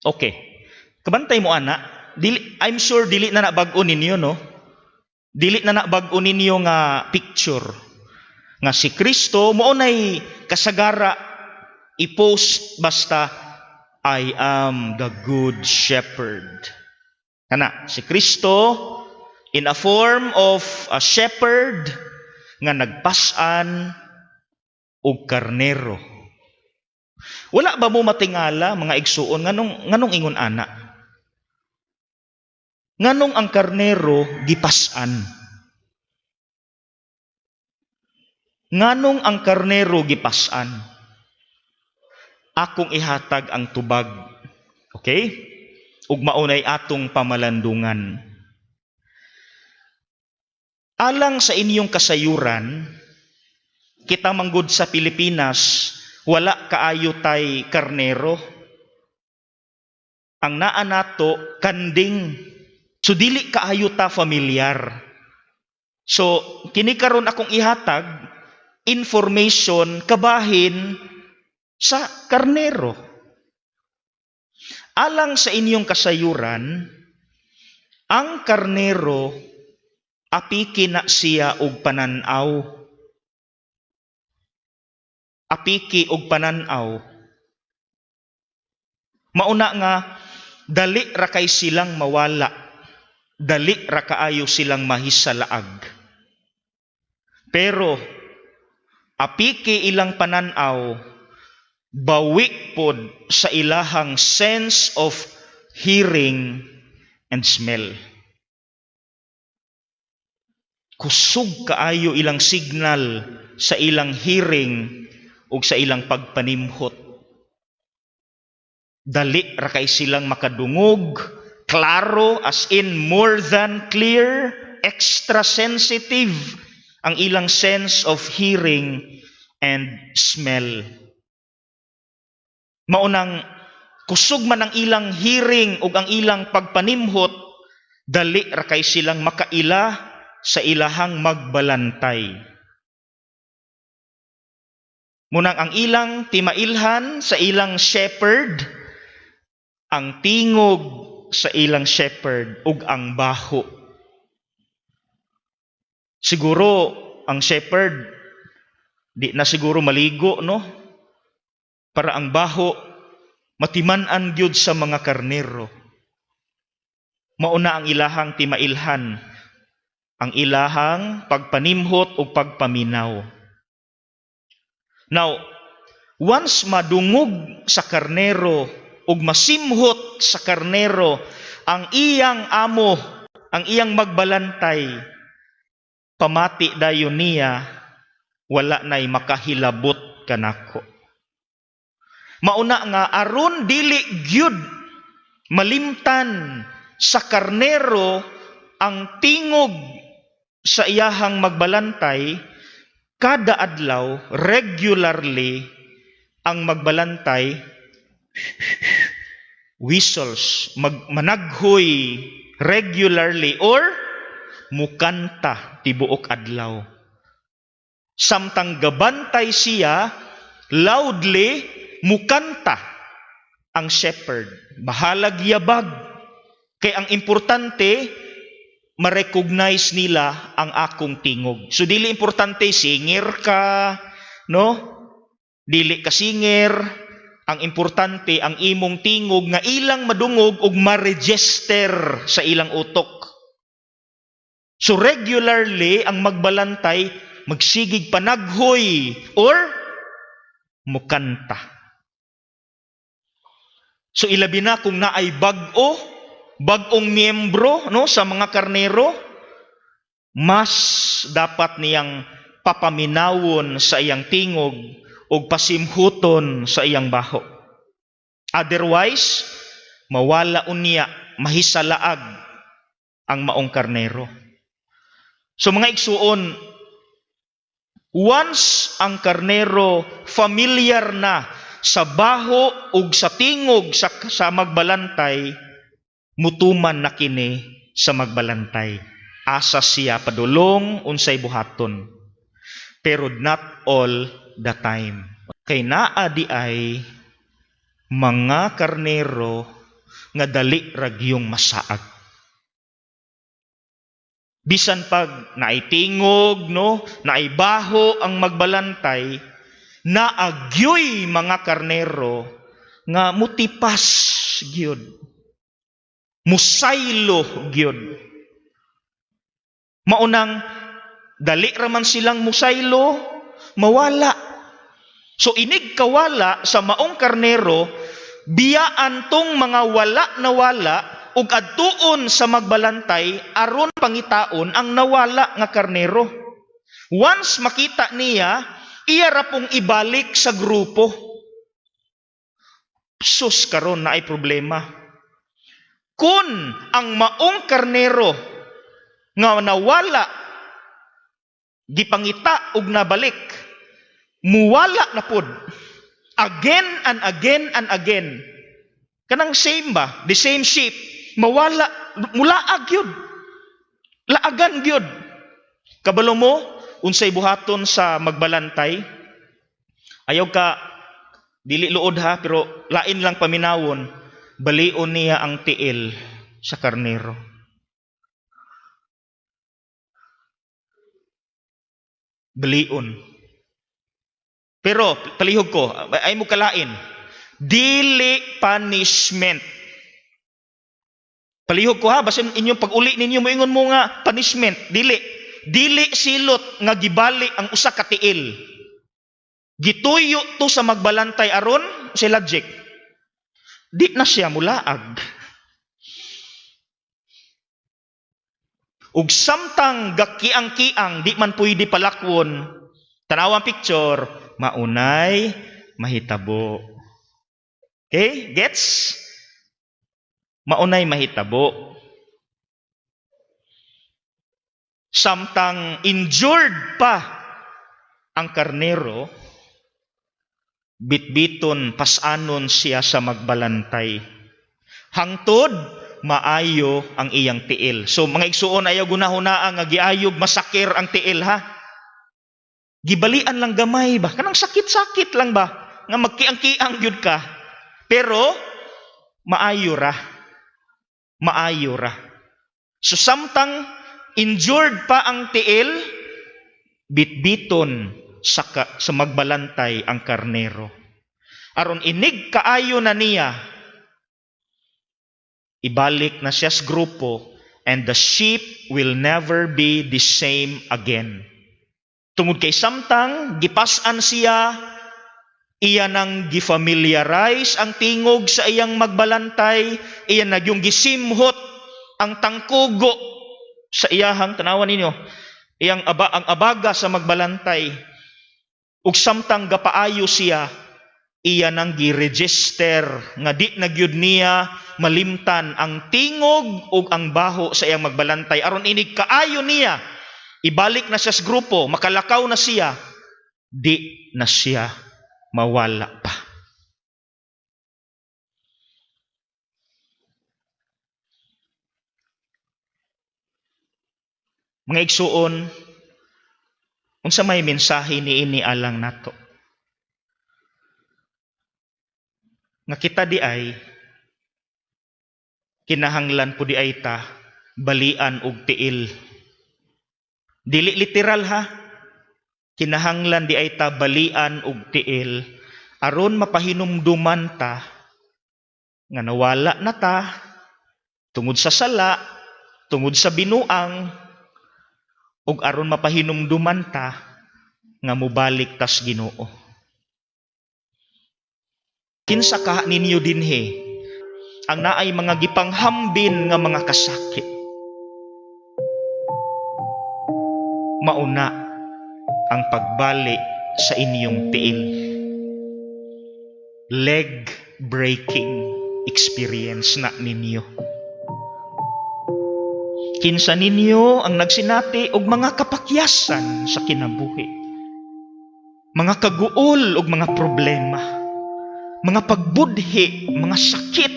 Okay. Kabantay mo ana, dili, I'm sure dili na nabag-o ninyo no. Dili na nabag-o ninyo nga picture nga si Kristo mao nay kasagara i-post basta I am the good shepherd. Kana si Kristo in a form of a shepherd nga nagpasan og karnero. Wala ba mo matingala mga igsuon nganong nganong ingon ana? Nganong ang karnero gipasan? Nganong ang karnero gipasan? Akong ihatag ang tubag. Okay? Ug maunay atong pamalandungan. Alang sa inyong kasayuran, kita manggod sa Pilipinas, wala kaayo tay karnero. Ang naa nato kanding. So dili kaayo ta familiar. So kini karon akong ihatag information kabahin sa karnero. Alang sa inyong kasayuran, ang karnero apiki na siya og pananaw. Apiki og pananaw. Mauna nga dali ra kay silang mawala. Dali ra kaayo silang mahisalaag. Pero apiki ilang pananaw bawi pod sa ilahang sense of hearing and smell. Kusog kaayo ilang signal sa ilang hearing ug sa ilang pagpanimhot. Dali ra kay silang makadungog, klaro as in more than clear, extra sensitive ang ilang sense of hearing and smell. Maunang kusog man ang ilang hearing ug ang ilang pagpanimhot, dali ra kay silang makaila sa ilahang magbalantay. Munang ang ilang timailhan sa ilang shepherd, ang tingog sa ilang shepherd ug ang baho. Siguro ang shepherd di na siguro maligo no para ang baho matiman-an gyud sa mga karnero. Mauna ang ilahang timailhan, ang ilahang pagpanimhot o pagpaminaw. Now, once madungog sa karnero ug masimhot sa karnero ang iyang amo, ang iyang magbalantay, pamati dayon niya, wala na'y makahilabot kanako. Mauna nga aron dili gyud malimtan sa karnero ang tingog sa iyahang magbalantay kada adlaw regularly ang magbalantay whistles mag managhoy regularly or mukanta tibuok adlaw. Samtang gabantay siya loudly mukanta ang shepherd. Bahalag yabag. Kay ang importante ma-recognize nila ang akong tingog. So dili importante singer ka no? Dili ka singer. Ang importante ang imong tingog nga ilang madungog ug ma-register sa ilang utok. So regularly ang magbalantay magsigig panaghoy or mukanta. So ilabi na kung naay bag-o, bag-ong miyembro no sa mga karnero, mas dapat niyang papaminawon sa iyang tingog o pasimhuton sa iyang baho. Otherwise, mawala unya, mahisalaag ang maong karnero. So mga igsuon, Once ang karnero familiar na sa baho ug sa tingog sa, sa magbalantay, mutuman na kini sa magbalantay. Asa siya padulong unsay buhaton. Pero not all the time. Kay naa di ay mga karnero nga dali ragyong masaag. Bisan pag naitingog, no, naibaho ang magbalantay, naagyoy mga karnero nga mutipas gyud. Musaylo gyud. Maunang dali raman silang musaylo, mawala. So inig kawala sa maong karnero, biyaan tong mga wala na wala ug adtuon sa magbalantay aron pangitaon ang nawala nga karnero. Once makita niya, iya ra pong ibalik sa grupo. Sus karon na ay problema. Kun ang maong karnero nga nawala gipangita ug nabalik. Muwala na pod again and again and again. Kanang same ba? The same sheep mawala mulaag yun. Laagan gyud. Kabalo mo unsay buhaton sa magbalantay? Ayaw ka dili luod ha pero lain lang paminawon balion niya ang tiil sa karnero balion pero palihog ko ay mo kalain dili punishment Palihog ko ha, basin inyong pag-uli ninyo moingon mo nga punishment, dili. Dili silot nga gibali ang usa ka tiil. Gituyo to sa magbalantay aron si logic. Di na siya mulaag. Ug samtang gakiang-kiang di man pwede palakwon, tanawang picture, maunay mahitabo. Okay? Gets? maunay mahitabo. Samtang injured pa ang karnero, bitbiton pasanon siya sa magbalantay. Hangtod, maayo ang iyang tiil. So mga igsuon ayaw gunahunaan nga giayog masakir ang tiil ha. Gibalian lang gamay ba? Kanang sakit-sakit lang ba? Nga magkiang-kiang gyud ka. Pero maayo ra maayo ra. So samtang injured pa ang tiil, bitbiton sa, sa magbalantay ang karnero. Aron inig kaayo na niya, ibalik na siya sa grupo, and the sheep will never be the same again. Tungod kay samtang, gipasan siya, iya nang gifamiliarize ang tingog sa iyang magbalantay, iya na yung gisimhot ang tangkugo sa iyahang tanawan ninyo, iyang aba, ang abaga sa magbalantay. Ug samtang gapaayo siya, iya nang gi-register nga di nagyud niya malimtan ang tingog ug ang baho sa iyang magbalantay aron inig kaayo niya ibalik na siya sa grupo makalakaw na siya di na siya mawala pa. Mga igsuon, unsa may mensahe ni ini alang nato. Nga kita di ay kinahanglan po di ay ta balian og tiil. Dili literal ha, kinahanglan di ay ta balian og tiil aron mapahinumduman ta nga nawala na ta tungod sa sala tungod sa binuang ug aron mapahinumduman ta nga mubalik tas Ginoo kinsa ka ninyo dinhi ang naay mga gipanghambin nga mga kasakit mauna ang pagbali sa inyong tiil. Leg breaking experience na ninyo. Kinsa ninyo ang nagsinati og mga kapakyasan sa kinabuhi. Mga kaguol og mga problema. Mga pagbudhi, mga sakit.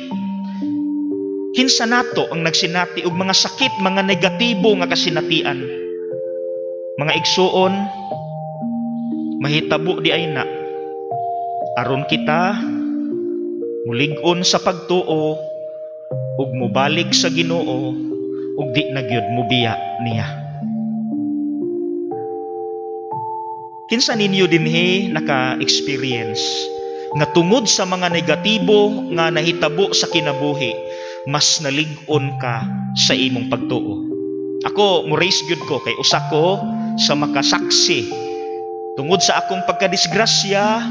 Kinsa nato ang nagsinati og mga sakit, mga negatibo nga kasinatian. Mga igsuon, mahitabo di ay na aron kita mulig-on sa pagtuo ug mobalik sa Ginoo ug di na gyud mobiya niya. Kinsa ninyo dinhi naka-experience nga tungod sa mga negatibo nga nahitabo sa kinabuhi, mas nalig-on ka sa imong pagtuo. Ako, mo raise gyud ko kay usa ko sa makasaksi tungod sa akong pagkadisgrasya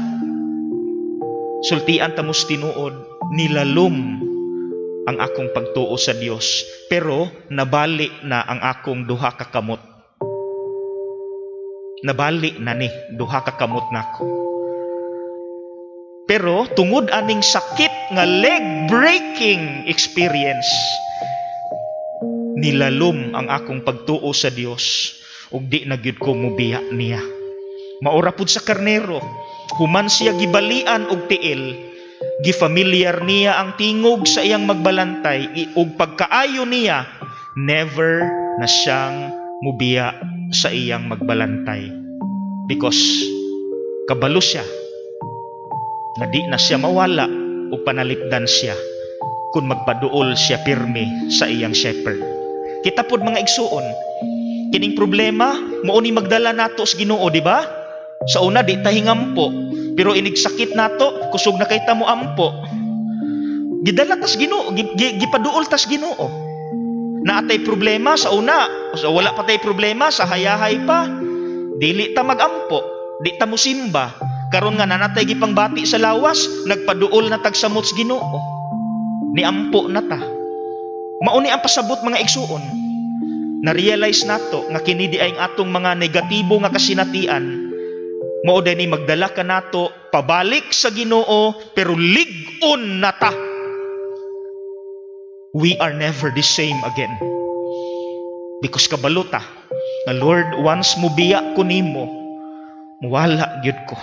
sultian tamos tinuod nilalom ang akong pagtuo sa Dios pero nabali na ang akong duha ka kamot. Nabali na ni duha ka kamot nako pero tungod aning sakit nga leg breaking experience nilalom ang akong pagtuo sa Dios ug di na gyud ko mubiya niya. Maura pud sa karnero human siya gibalian og tiil gifamiliar niya ang tingog sa iyang magbalantay ug pagkaayo niya never na siyang mubiya sa iyang magbalantay because kabalo siya nga di na siya mawala o panalipdan siya kung magpaduol siya pirmi sa iyang shepherd. Kita pod mga igsuon, kining problema mao ni magdala nato sa Ginoo, di ba? Sa una di ta hingampo, pero inig sakit nato kusog na kay mo ampo. Gidala tas Ginoo, gi- gi- gipaduol tas Ginoo. Na atay problema sa una, sa wala pa tay problema sa hayahay pa. Dili ta magampo, di ta musimba. Karon nga nanatay gipangbati sa lawas, nagpaduol na tagsamot sa Ginoo. Ni ampo na ta. Mauni ang pasabot mga igsuon. Na-realize nato nga kini di ay atong mga negatibo nga kasinatian mao ni magdala ka nato pabalik sa Ginoo pero lig-on na ta. We are never the same again. Because kabalo ta, na Lord, once mubiya ko nimo, muwala gyud ko.